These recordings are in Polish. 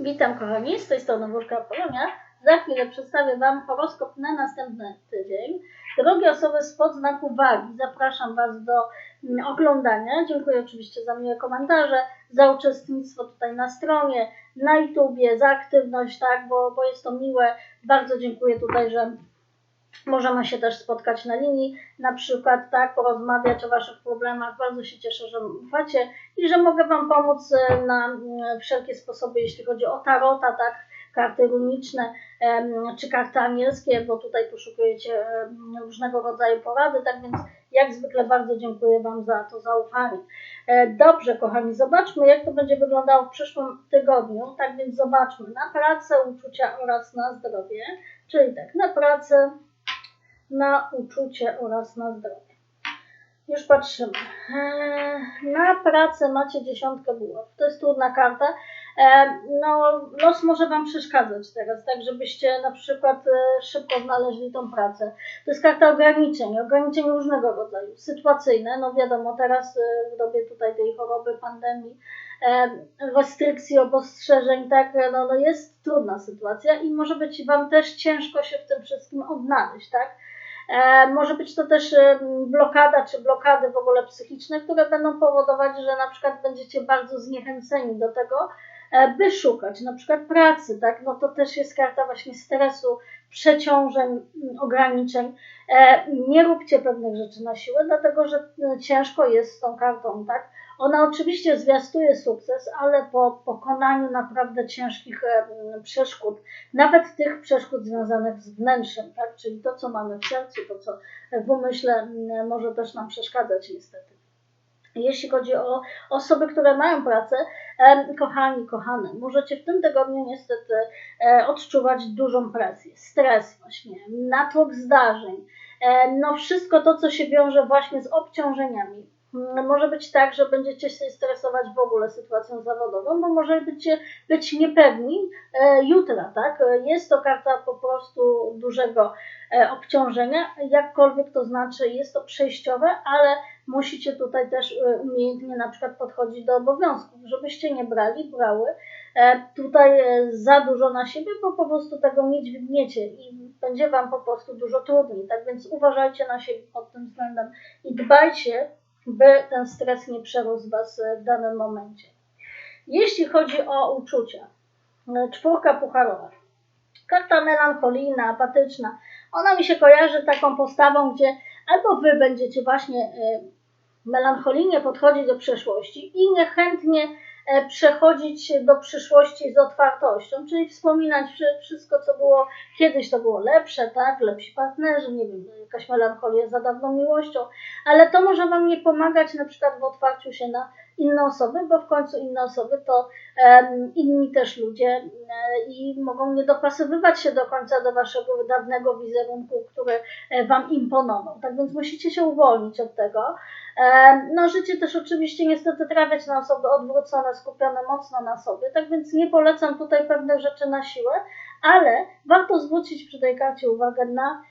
Witam kochani, z tej strony Wóżka Polonia. Za chwilę przedstawię Wam horoskop na następny tydzień. Drogie osoby spod znaku wagi, zapraszam Was do mm, oglądania. Dziękuję oczywiście za miłe komentarze, za uczestnictwo tutaj na stronie, na YouTubie, za aktywność, tak, bo, bo jest to miłe. Bardzo dziękuję tutaj, że Możemy się też spotkać na linii, na przykład, tak, porozmawiać o Waszych problemach. Bardzo się cieszę, że ufacie i że mogę Wam pomóc e, na wszelkie sposoby, jeśli chodzi o tarota, tak, karty runiczne czy karty anielskie, bo tutaj poszukujecie em, różnego rodzaju porady, tak więc jak zwykle bardzo dziękuję Wam za to zaufanie. E, Dobrze, kochani, zobaczmy, jak to będzie wyglądało w przyszłym tygodniu. Tak więc zobaczmy na pracę, uczucia oraz na zdrowie. Czyli tak, na pracę, na uczucie oraz na zdrowie. Już patrzymy. Eee, Na pracę macie dziesiątkę buław. To jest trudna karta. Eee, No, los może Wam przeszkadzać teraz, tak żebyście na przykład e, szybko znaleźli tą pracę. To jest karta ograniczeń, ograniczeń różnego rodzaju, sytuacyjne. No wiadomo, teraz e, w dobie tutaj tej choroby, pandemii, e, restrykcji, obostrzeżeń, tak, no, no jest trudna sytuacja i może być Wam też ciężko się w tym wszystkim odnaleźć, tak. E, może być to też e, blokada czy blokady w ogóle psychiczne, które będą powodować, że na przykład będziecie bardzo zniechęceni do tego, e, by szukać na przykład pracy, tak? No to też jest karta właśnie stresu, przeciążeń, m, ograniczeń. Nie róbcie pewnych rzeczy na siłę, dlatego że ciężko jest z tą kartą, tak? Ona oczywiście zwiastuje sukces, ale po pokonaniu naprawdę ciężkich przeszkód, nawet tych przeszkód związanych z wnętrzem, tak? czyli to, co mamy w sercu, to, co w umyśle może też nam przeszkadzać niestety. Jeśli chodzi o osoby, które mają pracę, kochani, kochane, możecie w tym tygodniu niestety e, odczuwać dużą presję, stres właśnie, natłok zdarzeń, e, no wszystko to, co się wiąże właśnie z obciążeniami. Mm, Może być tak, że będziecie się stresować w ogóle sytuacją zawodową, bo może być, być niepewni e, jutra, tak? Jest to karta po prostu dużego e, obciążenia, jakkolwiek to znaczy, jest to przejściowe, ale musicie tutaj też e, umiejętnie na przykład podchodzić do obowiązków, żebyście nie brali, brały tutaj za dużo na siebie, bo po prostu tego nie dźwigniecie i będzie Wam po prostu dużo trudniej. Tak więc uważajcie na siebie pod tym względem i dbajcie, by ten stres nie przerósł Was e, w danym momencie. Jeśli chodzi o uczucia, e, czwórka pucharowa. Karta melancholijna, apatyczna. Ona mi się kojarzy taką postawą, gdzie albo Wy będziecie właśnie e, melancholijnie podchodzić do przeszłości i niechętnie przechodzić do przyszłości z otwartością, czyli wspominać wszy- wszystko, co było kiedyś, to było lepsze, tak, lepsi partnerzy, nie wiem, jakaś melancholia za dawną miłością, ale to może Wam nie pomagać na przykład w otwarciu się na inne osoby, bo w końcu inne osoby to inni też ludzie e, i mogą nie dopasowywać się do końca do Waszego dawnego wizerunku, który e, Wam imponował. Tak więc musicie się uwolnić od tego. No, życie też oczywiście niestety trafiać na osoby odwrócone, skupione mocno na sobie, tak więc nie polecam tutaj pewnych rzeczy na siłę, ale warto zwrócić przy tej karcie uwagę na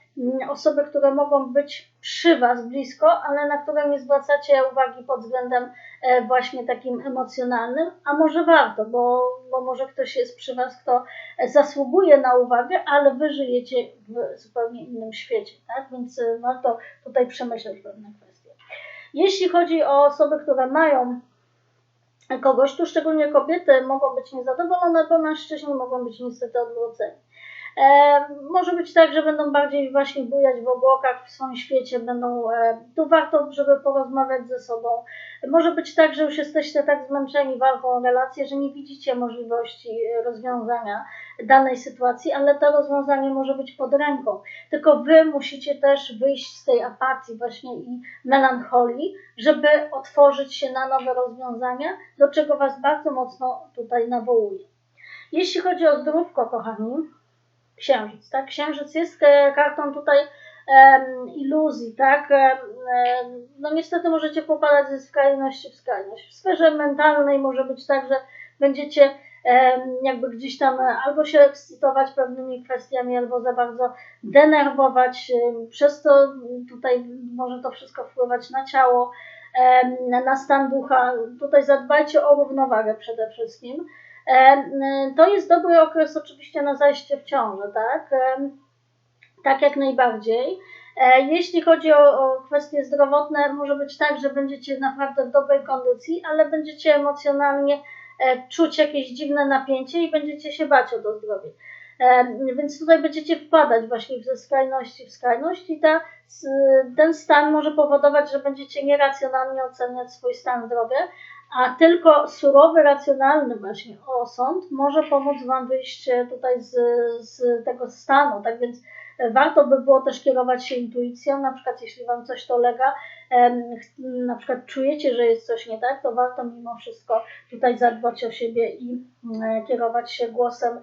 osoby, które mogą być przy Was blisko, ale na które nie zwracacie uwagi pod względem e, właśnie takim emocjonalnym, a może warto, bo, bo może ktoś jest przy Was, kto e, zasługuje na uwagę, ale Wy żyjecie w zupełnie innym świecie, tak? Więc e, warto tutaj przemyśleć pewne kwestie. Jeśli chodzi o osoby, które mają kogoś, tu szczególnie kobiety mogą być niezadowolone, bo mężczyźni mogą być niestety odwróceni. E, może być tak, że będą bardziej właśnie bujać w obłokach w swoim świecie, będą, e, tu warto, żeby porozmawiać ze sobą. Może być tak, że już jesteście tak zmęczeni walką o relacje, że nie widzicie możliwości e, rozwiązania danej sytuacji, ale to rozwiązanie może być pod ręką. Tylko wy musicie też wyjść z tej apatii właśnie i melancholii, żeby otworzyć się na nowe rozwiązania, do czego was bardzo mocno tutaj nawołuję. Jeśli chodzi o zdrówko, kochani, księżyc, tak? Księżyc jest e, kartą tutaj iluzji, tak? No niestety możecie popadać ze skrajności w skrajność. W sferze mentalnej może być tak, że będziecie jakby gdzieś tam e, albo się ekscytować pewnymi kwestiami, albo za bardzo denerwować. Przez to tutaj może to wszystko wpływać na ciało, na stan ducha. Tutaj zadbajcie o równowagę przede wszystkim. E, To jest dobry okres oczywiście na zajście w ciążę, tak? E, Tak jak najbardziej. E, Jeśli chodzi o, o kwestie zdrowotne, może być tak, że będziecie naprawdę w dobrej kondycji, ale będziecie emocjonalnie czuć jakieś dziwne napięcie i będziecie się bać o to zdrowie. E, Więc tutaj będziecie wpadać właśnie ze skrajności w skrajność i ta, ten stan może powodować, że będziecie nieracjonalnie oceniać swój stan zdrowia, a tylko surowy, racjonalny właśnie osąd może pomóc Wam wyjść e, tutaj z, z tego stanu. Tak więc e, warto by było też kierować się intuicją, na przykład jeśli Wam coś dolega, na przykład czujecie, że jest coś nie tak, to warto mimo wszystko tutaj zadbać o siebie i mm, kierować się głosem e,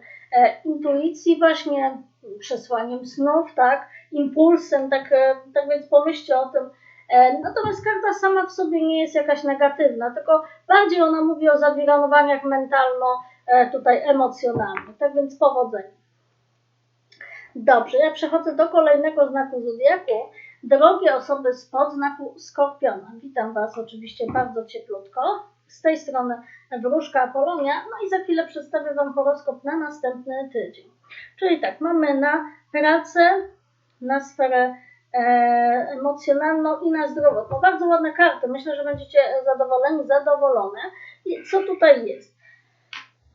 intuicji, właśnie przesłaniem snów, tak, impulsem, tak, e, tak więc pomyślcie o tym. E, Natomiast karta sama w sobie nie jest jakaś negatywna, tylko bardziej ona mówi o zawirowaniach mentalno, e, tutaj emocjonalnych. Tak więc powodzenia. Dobrze, ja przechodzę do kolejnego znaku zodiaku. Drogie osoby spod znaku Skorpiona. Witam Was oczywiście bardzo cieplutko. Z tej strony Wróżka Apolonia. No i za chwilę przedstawię Wam horoskop na następny tydzień. Czyli tak, mamy na pracę, na sferę e, emocjonalną i na zdrowotną. Bardzo ładne karty. Myślę, że będziecie zadowoleni, zadowolone. I co tutaj jest?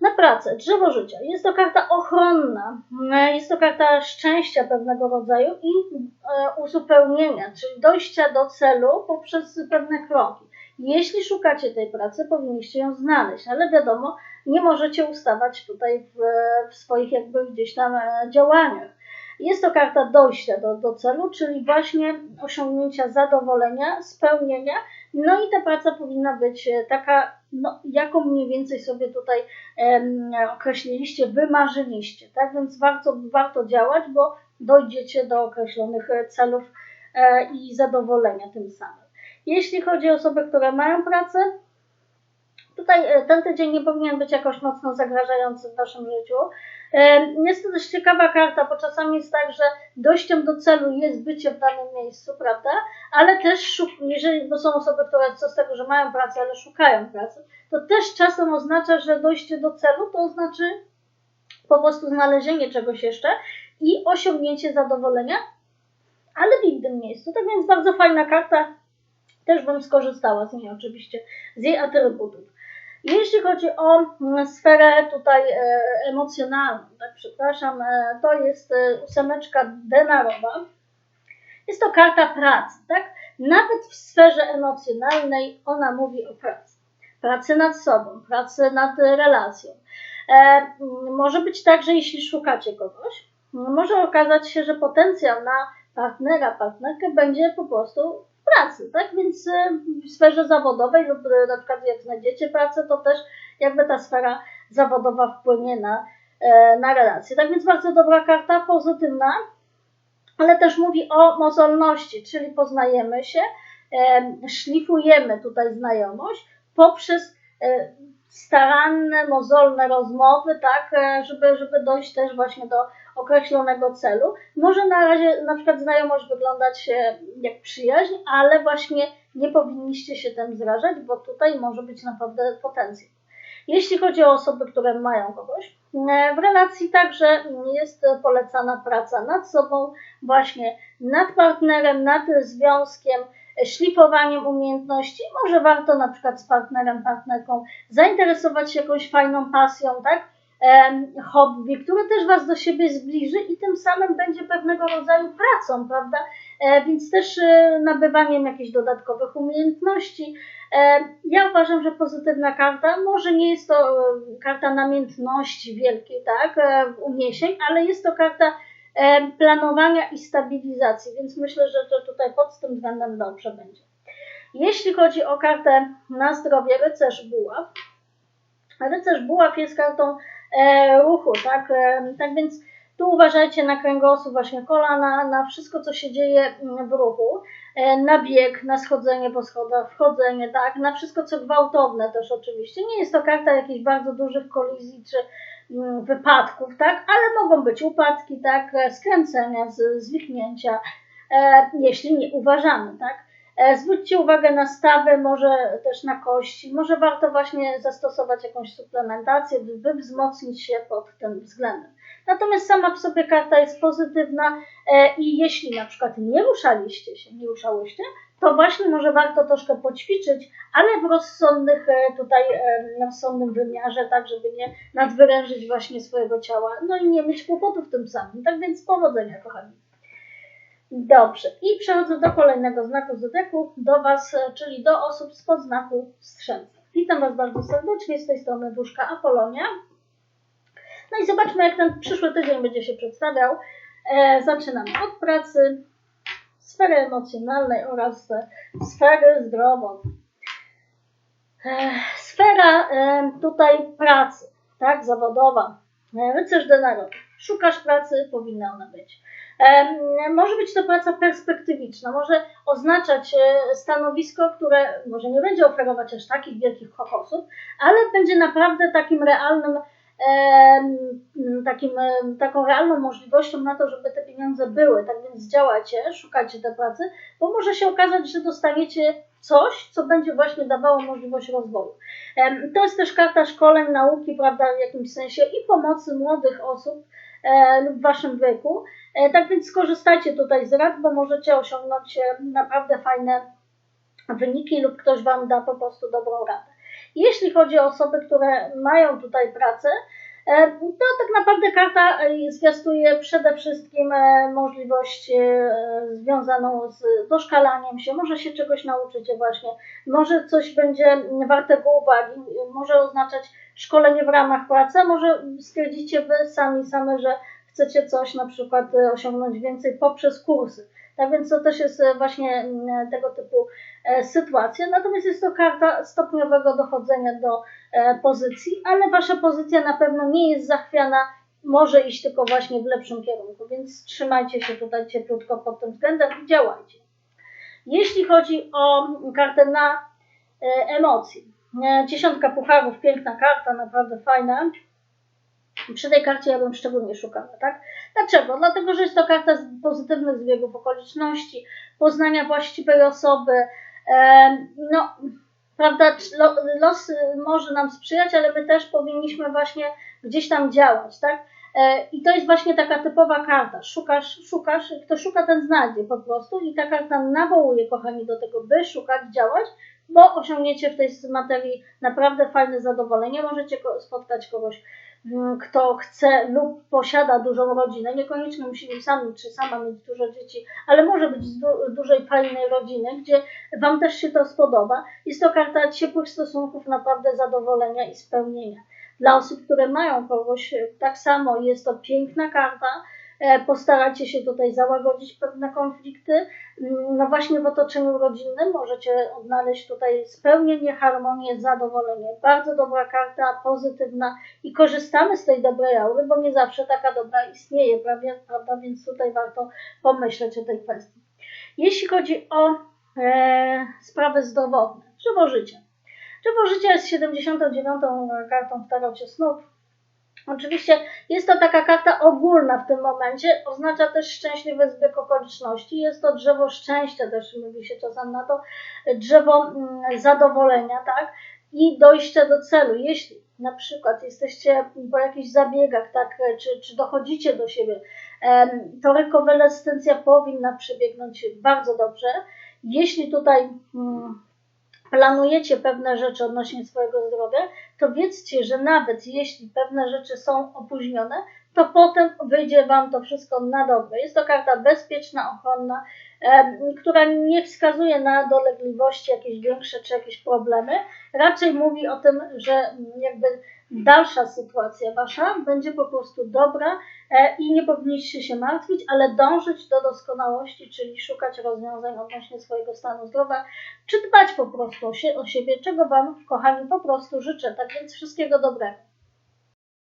Na pracę, drzewo życia. Jest to karta ochronna, e, jest to karta szczęścia pewnego rodzaju i e, uzupełnienia, czyli dojścia do celu poprzez pewne kroki. Jeśli szukacie tej pracy, powinniście ją znaleźć, ale wiadomo, nie możecie ustawać tutaj w, w swoich jakby gdzieś tam e, działaniach. Jest to karta dojścia do, do celu, czyli właśnie osiągnięcia zadowolenia, spełnienia, no i ta praca powinna być e, taka, no, jaką mniej więcej sobie tutaj em, określiliście, wymarzyliście, tak? Więc warto, warto działać, bo dojdziecie do określonych e, celów e, i zadowolenia tym samym. Jeśli chodzi o osoby, które mają pracę, tutaj e, ten tydzień nie powinien być jakoś mocno zagrażający w waszym życiu. E, Jest to też ciekawa karta, bo czasami jest tak, że dojściem do celu jest bycie w danym miejscu, prawda? Ale też, jeżeli bo są osoby, które co z tego, że mają pracę, ale szukają pracy, to też czasem oznacza, że dojście do celu to znaczy po prostu znalezienie czegoś jeszcze i osiągnięcie zadowolenia, ale w innym miejscu. Tak więc bardzo fajna karta, też bym skorzystała z niej oczywiście, z jej atrybutów. Jeśli chodzi o mm, sferę tutaj e, emocjonalną, tak przepraszam, e, to jest e, ósemeczka denarowa. Jest to karta pracy, tak? Nawet w sferze emocjonalnej ona mówi o pracy. Pracy nad sobą, pracy nad relacją. E, m, może być tak, że jeśli szukacie kogoś, m, może okazać się, że potencjał na partnera, partnerkę będzie po prostu pracy, tak? Więc e, w sferze zawodowej lub e, na przykład jak znajdziecie pracę, to też jakby ta sfera zawodowa wpłynie na, e, na relacje. Tak więc bardzo dobra karta, pozytywna, ale też mówi o mozolności, czyli poznajemy się, e, szlifujemy tutaj znajomość poprzez e, staranne, mozolne rozmowy, tak, żeby, żeby dojść też właśnie do określonego celu. Może na razie na przykład znajomość wyglądać e, jak przyjaźń, ale właśnie nie powinniście się tym zrażać, bo tutaj może być naprawdę potencjał. Jeśli chodzi o osoby, które mają kogoś, e, w relacji także jest polecana praca nad sobą, właśnie nad partnerem, nad związkiem, szlifowaniem umiejętności. Może warto na przykład z partnerem, partnerką zainteresować się jakąś fajną pasją, tak? Hobby, które też Was do siebie zbliży i tym samym będzie pewnego rodzaju pracą, prawda? E, więc też e, nabywaniem jakichś dodatkowych umiejętności. E, ja uważam, że pozytywna karta, może nie jest to karta namiętności wielkiej, tak, uniesień, ale jest to karta planowania i stabilizacji, więc myślę, że, że tutaj pod tym względem dobrze będzie. Jeśli chodzi o kartę na zdrowie, rycerz buław, rycerz buław jest kartą ruchu, tak, e, tak więc tu uważajcie na kręgosłup, właśnie kolana, na wszystko, co się dzieje mm, w ruchu, e, na bieg, na schodzenie po schodach, wchodzenie, tak, na wszystko, co gwałtowne też oczywiście. Nie jest to karta jakichś bardzo dużych kolizji czy mm, wypadków, tak, ale mogą być upadki, tak, e, skręcenia, zwichnięcia, e, jeśli nie uważamy, tak. E, Zwróćcie uwagę na stawy, może też na kości, może warto właśnie zastosować jakąś suplementację, by wzmocnić się pod tym względem. Natomiast sama w sobie karta jest pozytywna e, i jeśli na przykład nie ruszaliście się, nie ruszałyście, to właśnie może warto troszkę poćwiczyć, ale w rozsądnych e, tutaj, rozsądnym wymiarze, tak żeby nie nadwyrężyć właśnie swojego ciała, no i nie mieć kłopotów tym samym. Tak więc powodzenia, kochani. Dobrze, i przechodzę do kolejnego znaku zodiaku, do Was, e, czyli do osób z podznaku Strzelca. Witam Was bardzo serdecznie, z tej strony Duszka Apolonia. No i zobaczmy, jak ten przyszły tydzień będzie się przedstawiał. E, zaczynamy od pracy, sfery emocjonalnej oraz e, sfery zdrowotnej. E, sfera e, tutaj pracy, tak, zawodowa, e, rycerz denarów. Szukasz pracy, powinna ona być. E, może być to praca perspektywiczna, może oznaczać e, stanowisko, które może nie będzie oferować aż takich wielkich kokosów, ale będzie naprawdę takim realnym, takim, em, taką realną możliwością na to, żeby te pieniądze były. Tak więc działajcie, szukajcie tej pracy, bo może się okazać, że dostaniecie coś, co będzie właśnie dawało możliwość rozwoju. To jest też karta szkoleń, nauki, prawda, w jakimś sensie i pomocy młodych osób e, lub w waszym wieku. E, Tak więc skorzystajcie tutaj z rad, bo możecie osiągnąć e, naprawdę fajne wyniki lub ktoś wam da po prostu dobrą radę. Jeśli chodzi o osoby, które mają tutaj pracę, e, to tak naprawdę karta zwiastuje przede wszystkim możliwość związaną z doszkalaniem się. Może się czegoś nauczycie właśnie, może coś będzie wartego uwagi, może oznaczać szkolenie w ramach pracy, może stwierdzicie wy sami same, że chcecie coś na przykład e, osiągnąć więcej poprzez kursy. Tak więc to też jest e, właśnie mm, tego typu e, sytuacja. Natomiast jest to karta stopniowego dochodzenia do e, pozycji, ale wasza pozycja na pewno nie jest zachwiana, może iść tylko właśnie w lepszym kierunku, więc trzymajcie się tutaj cieplutko pod tym względem i działajcie. Jeśli chodzi o kartę na e, emocji, e, dziesiątka pucharów, piękna karta, naprawdę fajna. Przy tej karcie ja bym szczególnie szukała, tak? Dlaczego? Dlatego, że jest to karta z pozytywnych zbiegów okoliczności, poznania właściwej osoby. E, no, prawda, lo, los może nam sprzyjać, ale my też powinniśmy właśnie gdzieś tam działać, tak? E, I to jest właśnie taka typowa karta. Szukasz, szukasz, kto szuka, ten znajdzie po prostu. I ta karta nawołuje, kochani, do tego, by szukać, działać, bo osiągniecie w tej materii naprawdę fajne zadowolenie. Możecie spotkać kogoś, kto chce lub posiada dużą rodzinę, niekoniecznie musi mieć sam czy sama mieć dużo dzieci, ale może być z du- dużej, fajnej rodziny, gdzie Wam też się to spodoba. Jest to karta ciepłych stosunków, naprawdę zadowolenia i spełnienia. Dla osób, które mają kogoś, tak samo jest to piękna karta. E, Postarajcie się tutaj załagodzić pewne konflikty. Mm, No właśnie w otoczeniu rodzinnym możecie odnaleźć tutaj spełnienie, harmonię, zadowolenie. Bardzo dobra karta, pozytywna i korzystamy z tej dobrej aury, bo nie zawsze taka dobra istnieje, prawda? Więc tutaj warto pomyśleć o tej kwestii. Jeśli chodzi o e, sprawy zdrowotne. Drzewo życia jest 79. kartą w tarocie snów. Oczywiście jest to taka karta ogólna w tym momencie, oznacza też szczęśliwy zbieg okoliczności. Jest to drzewo szczęścia, też mówi się czasem na to, drzewo mm, zadowolenia, tak? I dojścia do celu. Jeśli na przykład jesteście po jakichś zabiegach, tak, czy, czy dochodzicie do siebie, to rekonwalescencja powinna przebiegnąć bardzo dobrze. Jeśli tutaj mm, planujecie pewne rzeczy odnośnie swojego zdrowia, to wiedzcie, że nawet jeśli pewne rzeczy są opóźnione, to potem wyjdzie Wam to wszystko na dobre. Jest to karta bezpieczna, ochronna, która nie wskazuje na dolegliwości jakieś większe czy jakieś problemy. Raczej mówi o tym, że mm, jakby dalsza sytuacja Wasza będzie po prostu dobra e, i nie powinniście się martwić, ale dążyć do doskonałości, czyli szukać rozwiązań odnośnie swojego stanu zdrowia, czy dbać po prostu o, sie, o siebie, czego Wam, kochani, po prostu życzę. Tak więc wszystkiego dobrego.